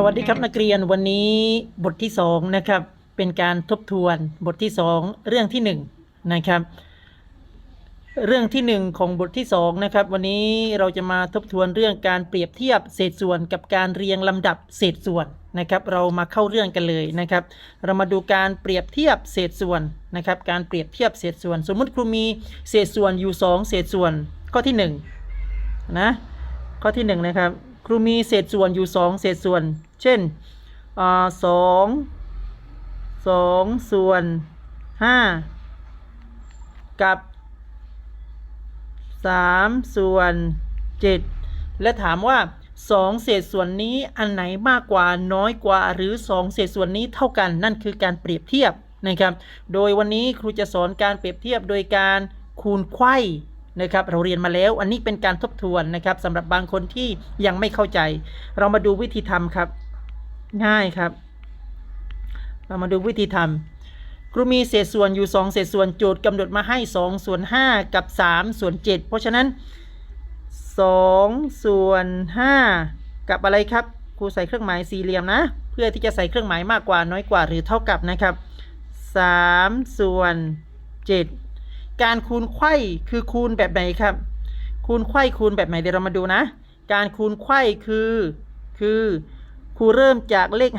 สวัสดีครับนักเรียนวันนี้บทที่สองนะครับเป็นการทบทวนบทที่สองเรื่องที่หนึ่งนะครับเรื่องที่หนึ่งของบทที่สองนะครับวันนี้เราจะมาทบทวนเรื่องการเปรียบเทียบเศษส่วนกับการเรียงลำดับเศษส่วนนะครับเรามาเข้าเรื่องกันเลยนะครับ เรามาดูการเปรียบเทียบเศษส่วนนะครับการเปรียบเทียบเศษส่วน สมมุติครูมีเศษส่วนอยู่สองเศษส่วนข้อที่หนึ่งนะข้อที่หนึ่งนะครับ ครูมีเศษส่วนอยู่สองเศษส่วน เช่นสองสองส่วนห้ากับสามส่วนเจ็ดและถามว่าสองเศษส่วนนี้อันไหนมากกว่าน้อยกว่าหรือสองเศษส่วนนี้เท่ากันนั่นคือการเปรียบเทียบนะครับ โดยวันนี้ครูจะสอนการเปรียบเทียบโดยการคูณไขว้ นะครับเราเรียนมาแล้ว อันนี้เป็นการทบทวนนะครับสำหรับบางคนที่ยังไม่เข้าใจ เรามาดูวิธีทำครับ ง่ายครับ เรามาดูวิธีทำครูมีเศษส่วนอยู่ 2 เศษส่วนโจทย์กำหนดมาให้2ส่วน5กับ3ส่วน7เพราะฉะนั้น2ส่วน5กับอะไรครับครูใส่เครื่องหมายสี่เหลี่ยมนะ เพื่อที่จะใส่เครื่องหมายมากกว่าน้อยกว่าหรือเท่ากับนะครับ3ส่วน7 การคูณไขว้คือคูณแบบไหนครับ คูณไขว้คูณแบบไหนเดี๋ยวเรามาดูนะ การคูณไขว้คือคือครูเริ่มจากเลข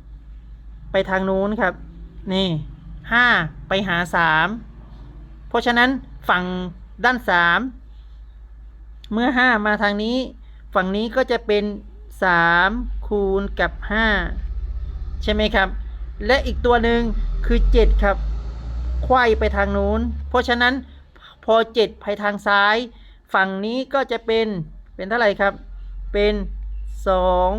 5ไปทางนู้นครับ นี่5ไปหา3เพราะฉะนั้นฝั่งด้าน3เมื่อ5มาทางนี้ ฝั่งนี้ก็จะเป็น3คูณกับ5ใช่ไหมครับ และอีกตัวหนึ่งคือ7ครับ ไขว้ไปทางนู้น เพราะฉะนั้นพอเจ็ดไปทางซ้าย ฝั่งนี้ก็จะเป็นเป็นเท่าไหร่ครับ เป็นสอง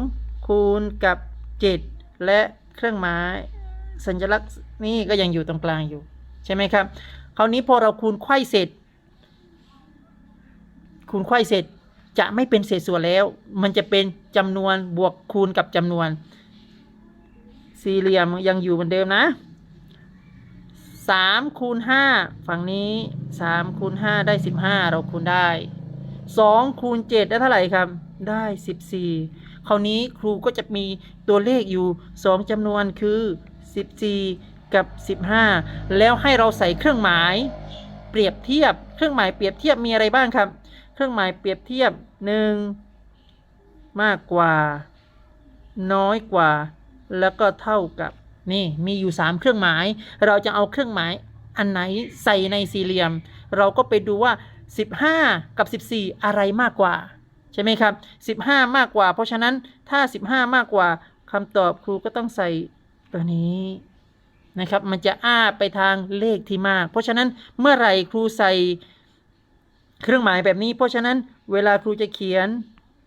คูณกับเจ็ดและเครื่องหมายสัญลักษณ์นี่ก็ยังอยู่ตรงกลางอยู่ ใช่ไหมครับ คราวนี้พอเราคูณไขว้เสร็จ คูณไขว้เสร็จจะไม่เป็นเศษส่วนแล้ว มันจะเป็นจำนวนบวกคูณกับจำนวน สี่เหลี่ยมยังอยู่เหมือนเดิมนะ สามคูณห้าฝั่งนี้สามคูณห้าได้สิบห้าเราคูณได้สองคูณเจ็ดได้เท่าไหร่ครับ ได้สิบสี่คราวนี้ครูก็จะมีตัวเลขอยู่สองจำนวนคือสิบสี่กับสิบห้าแล้วให้เราใส่เครื่องหมาย เปรียบเทียบ เครื่องหมายเปรียบเทียบมีอะไรบ้างครับ เครื่องหมายเปรียบเทียบหนึ่งมากกว่า น้อยกว่า แล้วก็เท่ากับ นี่มีอยู่ 3 เครื่องหมาย เราจะเอาเครื่องหมายอันไหนใส่ในสี่เหลี่ยม เราก็ไปดูว่า 15 กับ 14 อะไรมากกว่า ใช่ไหมครับ 15 มากกว่า เพราะฉะนั้นถ้า 15 มากกว่าคำตอบครูก็ต้องใส่ตัวนี้นะครับ มันจะอ้าไปทางเลขที่มาก เพราะฉะนั้นเมื่อไหร่ครูใส่เครื่องหมายแบบนี้ เพราะฉะนั้นเวลาครูจะเขียน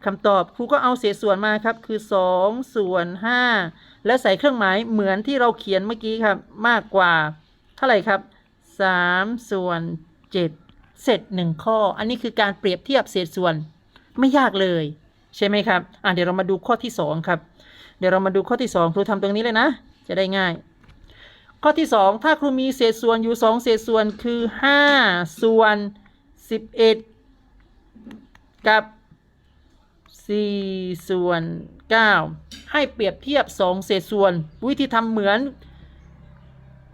คำตอบครูก็เอาเศษส่วนมาครับ คือ 2 ส่วน 5 และใส่เครื่องหมายเหมือนที่เราเขียนเมื่อกี้ครับ มากกว่าเท่าไหร่ครับ 3 ส่วน 7 เสร็จ 1 ข้อ อันนี้คือการเปรียบเทียบเศษส่วนไม่ยากเลย ใช่ไหมครับ อะเดี๋ยวเรามาดูข้อที่ 2 ครับ เดี๋ยวเรามาดูข้อที่ 2 ครูทำตรงนี้เลยนะ จะได้ง่าย ข้อที่ 2 ถ้าครูมีเศษส่วนอยู่ 2 เศษส่วนคือ 5 ส่วน 11 กับ 4 ส่วน 9 ให้เปรียบเทียบ 2 เศษส่วน วิธีทำเหมือน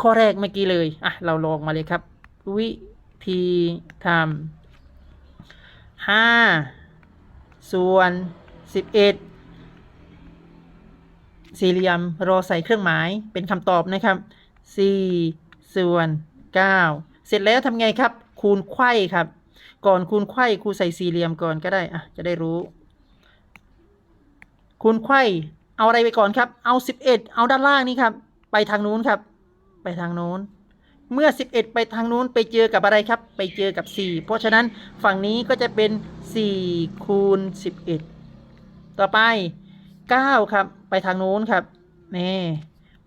ข้อแรกเมื่อกี้เลย อะ เราลองมาเลยครับ วิธีทำห้าส่วนสิบเอ็ดสี่เหลี่ยมรอใส่เครื่องหมายเป็นคำตอบนะครับสี่ส่วนเก้าเสร็จแล้วทำไงครับ คูณไขว้ครับ ก่อนคูณไขว้ครูใส่สี่เหลี่ยมก่อนก็ได้ อะ จะได้รู้ คูณไขว้เอาอะไรไปก่อนครับ เอาสิบเอ็ดเอาด้านล่างนี้ครับ ไปทางนู้นครับ ไปทางโน้น เมื่อ 11 ไปทางนู้นไปเจอกับอะไรครับ ไปเจอกับ 4 เพราะฉะนั้นฝั่งนี้ก็จะเป็น 4 คูณ 11 ต่อไป 9 ครับ ไปทางนู้นครับนี่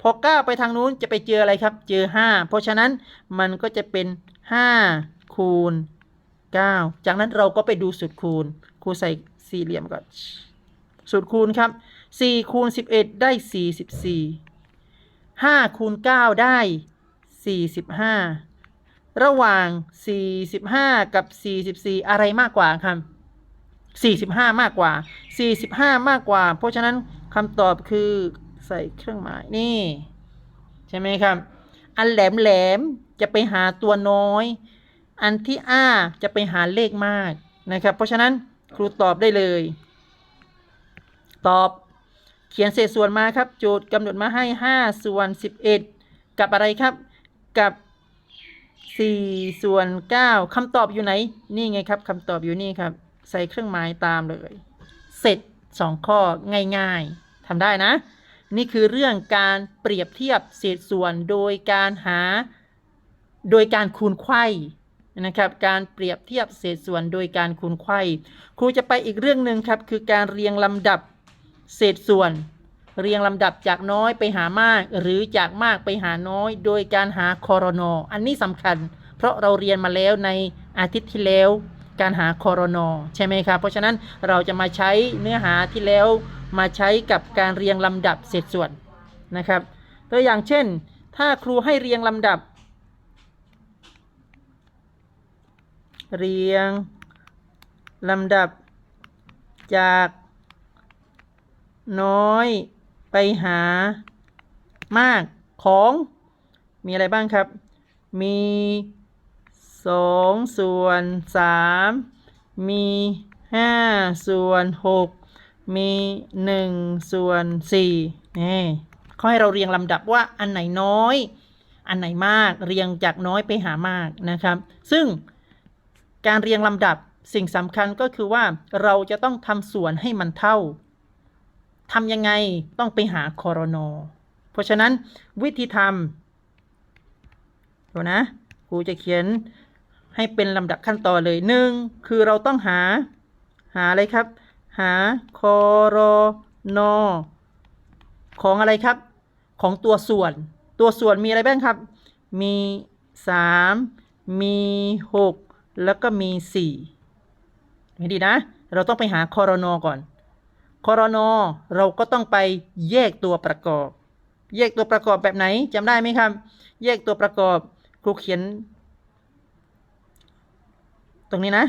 พอ 9 ไปทางนู้นจะไปเจออะไรครับ เจอ 5 เพราะฉะนั้นมันก็จะเป็น 5 คูณ 9 จากนั้นเราก็ไปดูสูตรคูณครูใส่สี่เหลี่ยมก่อน สูตรคูณครับ4คูณ11 ได้ 44 5คูณ9 ได้ 45 ระหว่าง 45 กับ 44 อะไรมากกว่าครับ45 มากกว่า 45 มากกว่า เพราะฉะนั้นคำตอบคือใส่เครื่องหมายนี่ ใช่ไหมครับ อันแหลมแหลมจะไปหาตัวน้อย อันที่อ้าจะไปหาเลขมากนะครับ เพราะฉะนั้นครูตอบได้เลย ตอบ เขียนเศษส่วนมาครับ โจทย์กำหนดมาให้ 5 ส่วน 11 กับอะไรครับ กับ 4 ส่วน 9คำตอบอยู่ไหน นี่ไงครับคำตอบอยู่นี่ครับ ใส่เครื่องหมายตามเลย เสร็จ 2 ข้อง่ายๆทำได้นะ นี่คือเรื่องการเปรียบเทียบเศษส่วนโดยการหา โดยการคูณไขว้นะครับการเปรียบเทียบเศษส่วนโดยการคูณไขว้ครูจะไปอีกเรื่องหนึ่งครับ คือการเรียงลำดับ เศษส่วน เรียงลำดับจากน้อยไปหามาก หรือจากมากไปหาน้อย โดยการหาคอรนออันนี้สำคัญ เพราะเราเรียนมาแล้วในอาทิตย์ที่แล้ว การหาคอรนอใช่ไหมครับเพราะฉะนั้นเราจะมาใช้เนื้อหาที่แล้วมาใช้กับการเรียงลำดับเศษส่วนนะครับ ตัวอย่างเช่น ถ้าครูให้เรียงลำดับ เรียงลำดับจาก น้อย ไปหา มากของ มีอะไรบ้างครับ มีสองส่วนสามมีห้าส่วนหกมีหนึ่งส่วนสี่นี่เขาให้เราเรียงลำดับว่าอันไหนน้อย อันไหนมากเรียงจากน้อยไปหามากนะครับ ซึ่งการเรียงลำดับสิ่งสำคัญก็คือว่าเราจะต้องทำส่วนให้มันเท่า ทำยังไงต้องไปหาคอรนอเพราะฉะนั้นวิธีทำดูนะครูจะเขียนให้เป็นลำดับขั้นตอนเลยหนึ่งคือเราต้องหา หาอะไรครับ หาคอรนอของอะไรครับ ของตัวส่วน ตัวส่วนมีอะไรบ้างครับ มีสามมีหกแล้วก็มีสี่ไม่ดีนะ เราต้องไปหาคอรนอก่อน คอรนอเราก็ต้องไปแยกตัวประกอบ แยกตัวประกอบแบบไหนจำได้ไหมครับ แยกตัวประกอบครูเขียน ตรงนี้นะ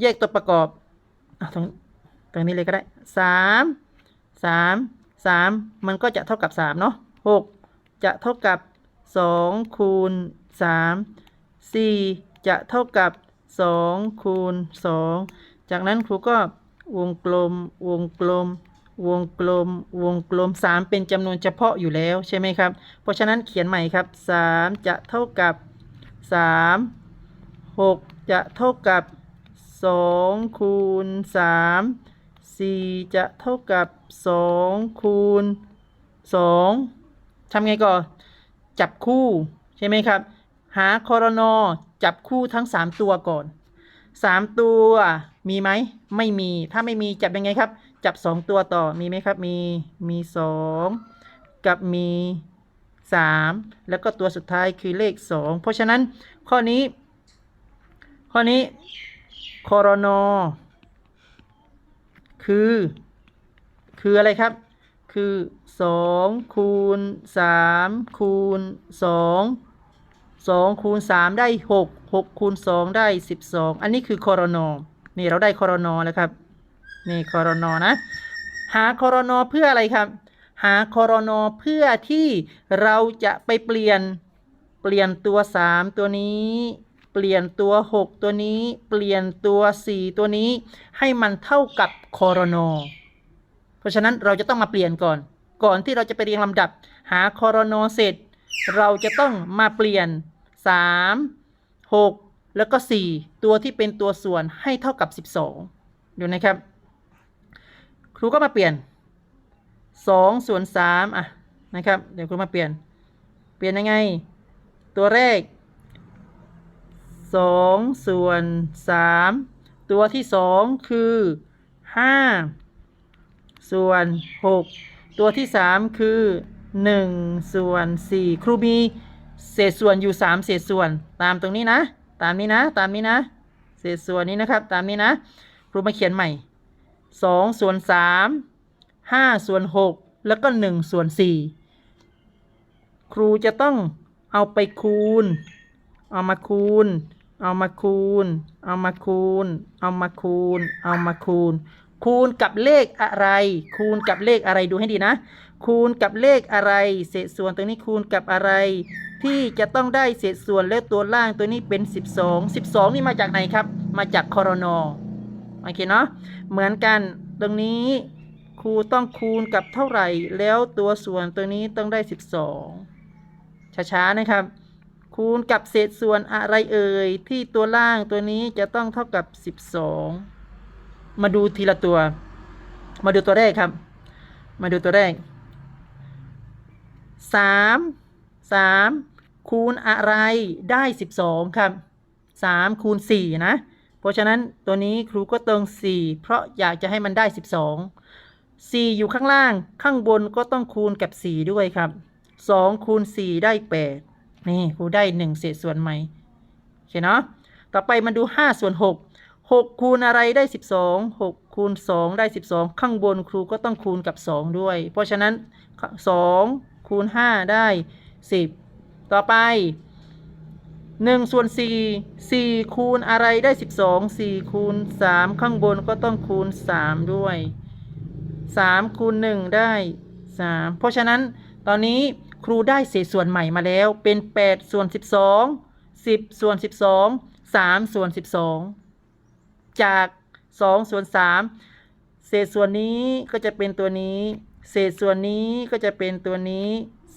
แยกตัวประกอบอตรงตรงนี้เลยก็ได้สามสามสามมันก็จะเท่ากับสามเนาะหกจะเท่ากับสองคูณสามสี่จะเท่ากับสองคูณสองจากนั้นครูก็ วงกลม วงกลม วงกลม วงกลมสามเป็นจำนวนเฉพาะอยู่แล้วใช่ไหมครับ เพราะฉะนั้นเขียนใหม่ครับสามจะเท่ากับสามหกจะเท่ากับสองคูณสามสี่จะเท่ากับสองคูณสองทำไงก่อน จับคู่ใช่ไหมครับ หาคอรนอจับคู่ทั้ง 3 ตัวก่อน 3ตัวมีไหมไม่มีถ้าไม่มีจับยังไงครับ จับ2ตัวต่อมีไหมครับมีมี2กับมี3แล้วก็ตัวสุดท้ายคือเลข2เพราะฉะนั้นข้อนี้ ข้อนี้คอรนอคือ คืออะไรครับ คือสองคูณสามคูณสอง สองคูณสามได้หกหกคูณสองได้สิบสองอันนี้คือคอรนอนี่เราได้คอรนอแล้วครับนี่คอรนอนะ หาคอรนอเพื่ออะไรครับ หาคอรนอเพื่อที่เราจะไปเปลี่ยนเปลี่ยนตัวสามตัวนี้เปลี่ยนตัวหกตัวนี้ เปลี่ยนตัวสี่ตัวนี้ ให้มันเท่ากับคอรนอเพราะฉะนั้นเราจะต้องมาเปลี่ยนก่อน ก่อนที่เราจะไปเรียงลำดับ หาคอรนอเสร็จ เราจะต้องมาเปลี่ยน 3 6แล้วก็4ตัวที่เป็นตัวส่วนให้เท่ากับ12ดูนะครับ ครูก็มาเปลี่ยน2ส่วน3อะนะครับ เดี๋ยวครูมาเปลี่ยน เปลี่ยนยังไง ตัวแรก2ส่วน3ตัวที่2คือ5ส่วน6ตัวที่3คือ1ส่วน4ครูมี เศษส่วนอยู่ 3 เศษส่วนตามตรงนี้นะ ตามนี้นะ ตามนี้นะ เศษส่วนนี้นะครับ ตามนี้นะครูมาเขียนใหม่ 2 ส่วน 3 5 ส่วน 6 แล้วก็ 1 ส่วน 4 ครูจะต้องเอาไปคูณ เอามาคูณ เอามาคูณ เอามาคูณ เอามาคูณ เอามาคูณ คูณกับเลขอะไร คูณกับเลขอะไรดูให้ดีนะ คูณกับเลขอะไร เศษส่วนตรงนี้คูณกับอะไร ที่จะต้องได้เศษส่วนและตัวล่างตัวนี้เป็น 12 12 นี่มาจากไหนครับ มาจากคอรนอโอเคเนาะเหมือนกันตรงนี้ครูต้องคูณกับเท่าไหร่ แล้วตัวส่วนตัวนี้ต้องได้ 12 ช้าๆนะครับ คูณกับเศษส่วนอะไรเอ่ยที่ตัวล่างตัวนี้จะต้องเท่ากับ 12 มาดูทีละตัว มาดูตัวแรกครับ มาดูตัวแรก3 3คูณอะไรได้ 12 ครับ 3 คูณ 4 นะ เพราะฉะนั้นตัวนี้ครูก็เติม 4 เพราะอยากจะให้มันได้ 12 4 อยู่ข้างล่างข้างบนก็ต้องคูณกับ 4 ด้วยครับ 2 คูณ 4 ได้ 8 นี่ครูได้ 1 เศษส่วนใหม่โอเคเนาะต่อไปมาดู 5 ส่วน 6 6 คูณอะไรได้ 12 6 คูณ 2 ได้ 12 ข้างบนครูก็ต้องคูณกับ 2 ด้วย เพราะฉะนั้น 2 คูณ 5 ได้ 10 ต่อไป1ส่วน4 4 คูณอะไรได้ 12 4 คูณ 3 ข้างบนก็ต้องคูณ 3 ด้วย 3 คูณ 1 ได้ 3 เพราะฉะนั้นตอนนี้ครูได้เศษส่วนใหม่มาแล้วเป็น 8 ส่วน 12 10 ส่วน 12 3 ส่วน 12 จาก 2 ส่วน 3 เศษส่วนนี้ก็จะเป็นตัวนี้ เศษส่วนนี้ก็จะเป็นตัวนี้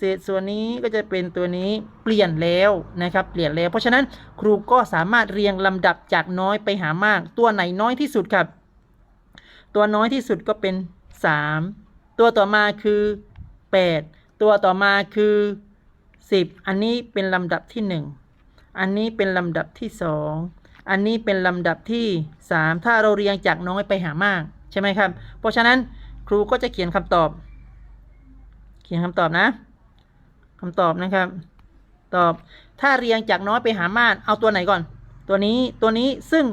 เศษส่วนนี้ก็จะเป็นตัวนี้เปลี่ยนแล้วนะครับ เปลี่ยนแล้ว เพราะฉะนั้นครูก็สามารถเรียงลำดับจากน้อยไปหามาก ตัวไหนน้อยที่สุดครับ ตัวน้อยที่สุดก็เป็น 3 ตัวต่อมาคือ 8 ตัวต่อมาคือ 10 อันนี้เป็นลำดับที่ 1 อันนี้เป็นลำดับที่ 2 อันนี้เป็นลำดับที่ 3 ถ้าเราเรียงจากน้อยไปหามากใช่ไหมครับ เพราะฉะนั้นครูก็จะเขียนคำตอบ เขียนคำตอบนะ คำตอบนะครับ ตอบถ้าเรียงจากน้อยไปหามากเอาตัวไหนก่อน ตัวนี้ตัวนี้ซึ่ง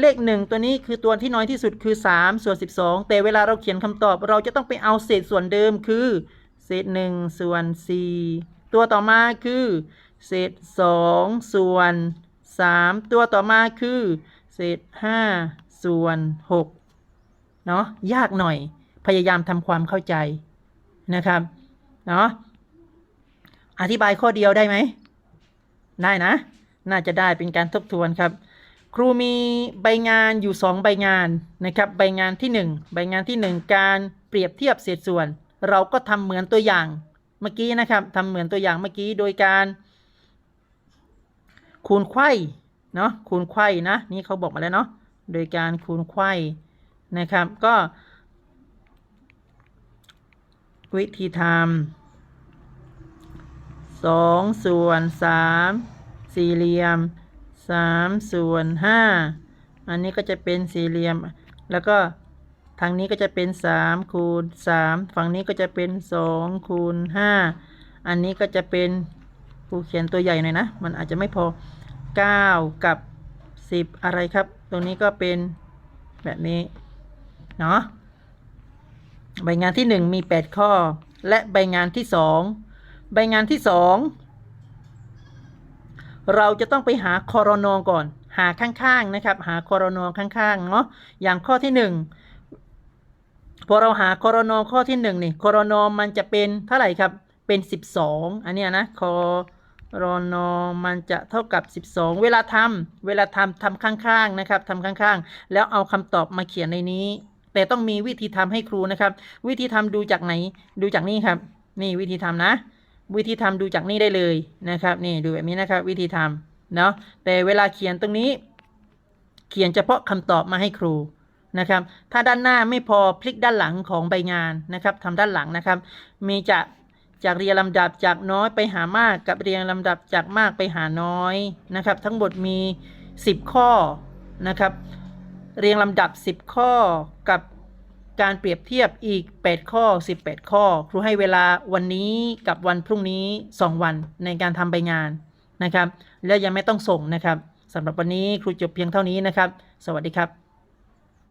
เลขหนึ่งตัวนี้คือตัวที่น้อยที่สุดคือ 3 ส่วน 12 แต่เวลาเราเขียนคำตอบเราจะต้องไปเอาเศษส่วนเดิมคือ เศษ 1 ส่วน 4 ตัวต่อมาคือ เศษ 2 ส่วน 3 ตัวต่อมาคือ เศษ 5 ส่วน 6 เนาะยากหน่อยพยายามทำความเข้าใจนะครับ เนาะ อธิบายข้อเดียวได้ไหม ได้นะ น่าจะได้เป็นการทบทวนครับ ครูมีใบงานอยู่ 2 ใบงานนะครับ ใบงานที่ 1 ใบงานที่ 1 การเปรียบเทียบเศษส่วน เราก็ทำเหมือนตัวอย่างเมื่อกี้นะครับทำเหมือนตัวอย่างเมื่อกี้โดยการคูณไข่เนาะคูณไข่นะ นี่เขาบอกมาแล้วเนาะโดยการคูณไข่นะครับ ก็ วิธีทำ สองส่วนสามสี่เหลี่ยมสามส่วนห้าอันนี้ก็จะเป็นสี่เหลี่ยม แล้วก็ทางนี้ก็จะเป็นสามคูณสามฝั่งนี้ก็จะเป็นสองคูณห้าอันนี้ก็จะเป็นผู้เขียนตัวใหญ่หน่อยนะ มันอาจจะไม่พอเก้ากับสิบอะไรครับ ตรงนี้ก็เป็นแบบนี้ เนาะใบงานที่1มี8ข้อ และใบงานที่2 ใบงานที่2เราจะต้องไปหาคอรนอก่อน หาข้างๆนะครับ หาคอรนอข้างๆเนาะอย่างข้อที่1พอเราหาคอรนอข้อที่1นี่คอรนอมันจะเป็นเท่าไหร่ครับเป็น 12 อันเนี้ยนะคอรนอมันจะเท่ากับ 12 เวลาทำเวลาทำทำข้างๆนะครับทำข้างๆ แล้วเอาคำตอบมาเขียนในนี้ แต่ต้องมีวิธีทำให้ครูนะครับ วิธีทำดูจากไหนดูจากนี่ครับ นี่วิธีทำนะ วิธีทำดูจากนี่ได้เลยนะครับนี่ดูแบบนี้นะครับวิธีทำเนาะแต่เวลาเขียนตรงนี้ เขียนเฉพาะคำตอบมาให้ครูนะครับ ถ้าด้านหน้าไม่พอพลิกด้านหลังของใบงานนะครับทำด้านหลังนะครับ มีจะจากเรียงลำดับจากน้อยไปหามากกับเรียงลำดับจากมากไปหาน้อยนะครับ ทั้งหมดมี 10 ข้อนะครับ เรียงลำดับ 10 ข้อกับ การเปรียบเทียบอีก 8 ข้อ 18 ข้อ ครูให้เวลาวันนี้กับวันพรุ่งนี้ 2 วันในการทำใบงานนะครับ แล้วยังไม่ต้องส่งนะครับสำหรับวันนี้ครูจบเพียงเท่านี้นะครับ สวัสดีครับ